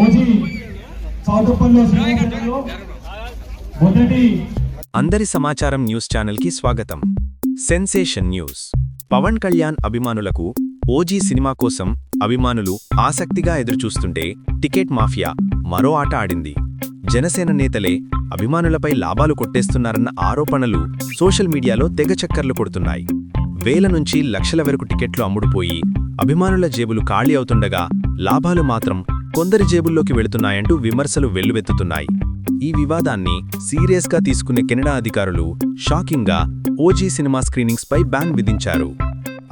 OG చౌటుప్పల్లో శ్రీరంగంలో మొదటి అందరి సమాచారం న్యూస్ ఛానల్కి స్వాగతం. Sensation news. పవన్ కళ్యాణ్ అభిమానులకు ఓజీ సినిమా కోసం అభిమానులు ఆసక్తిగా ఎదురుచూస్తుంటే టికెట్ మాఫియా మరో ఆట ఆడింది. జనసేన నేతలే అభిమానులపై లాభాలు కొట్టేస్తున్నారన్న ఆరోపణలు సోషల్ మీడియాలో తెగ చక్కర్లు కొడుతున్నాయి. వేల నుంచి లక్షల వరకు టికెట్లు అమ్ముడుపోయి అభిమానుల జేబులు ఖాళీ అవుతుండగా లాభాలు మాత్రం కొందరి జేబుల్లోకి వెళుతున్నాయంటూ విమర్శలు వెల్లువెత్తుతున్నాయి. ఈ వివాదాన్ని సీరియస్గా తీసుకునే కెనడా అధికారులు షాకింగ్గా ఓజీ సినిమా స్క్రీనింగ్స్ పై బ్యాన్ విధించారు.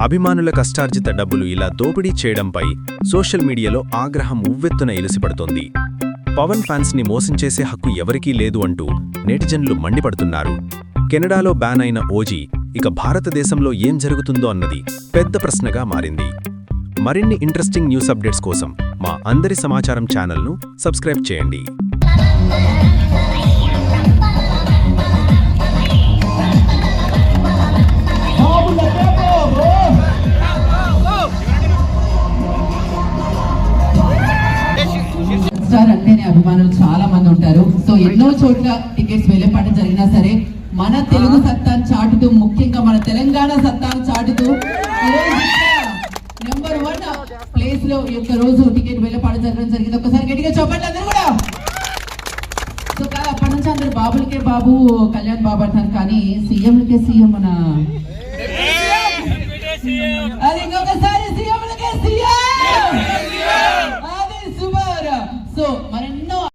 అభిమానుల కష్టార్జిత డబ్బులు ఇలా దోపిడీ చేయడంపై సోషల్ మీడియాలో ఆగ్రహం ఉవ్వెత్తున ఇలసిపడుతోంది పవన్ ఫ్యాన్స్ని మోసం చేసే హక్కు ఎవరికీ లేదు అంటూ నెటిజన్లు మండిపడుతున్నారు. కెనడాలో బ్యాన్ అయిన ఓజీ ఇక భారతదేశంలో ఏం జరుగుతుందో అన్నది పెద్ద ప్రశ్నగా మారింది. మరిన్ని ఇంట్రెస్టింగ్ న్యూస్ అప్డేట్స్ కోసం మా అందరి సమాచారం ఛానల్ను సబ్స్క్రైబ్ చేయండి. స్టార్ అంటేనే అభిమానులు చాలా మంది ఉంటారు. సో ఎన్నో చోట్ల టికెట్స్ వెళ్ళే వెళ్ళేపాట జరిగినా సరే మన తెలుగు సత్తా చాటుతూ తెలంగాణ సత్తాను చాటుతూ నెంబర్ వన్ ప్లేస్లో ఈ యొక్క రోజు టికెట్ వెళ్ళేపాట జరగడం జరిగింది. ఒకసారి గట్టిగా చెప్పండి అందరూ కూడా. సో కాదు అప్పటి నుంచి అందరు బాబులకే బాబు కళ్యాణ్ బాబు అంటారు కానీ సీఎంలకే సీఎం మన అది ఇంకొకసారి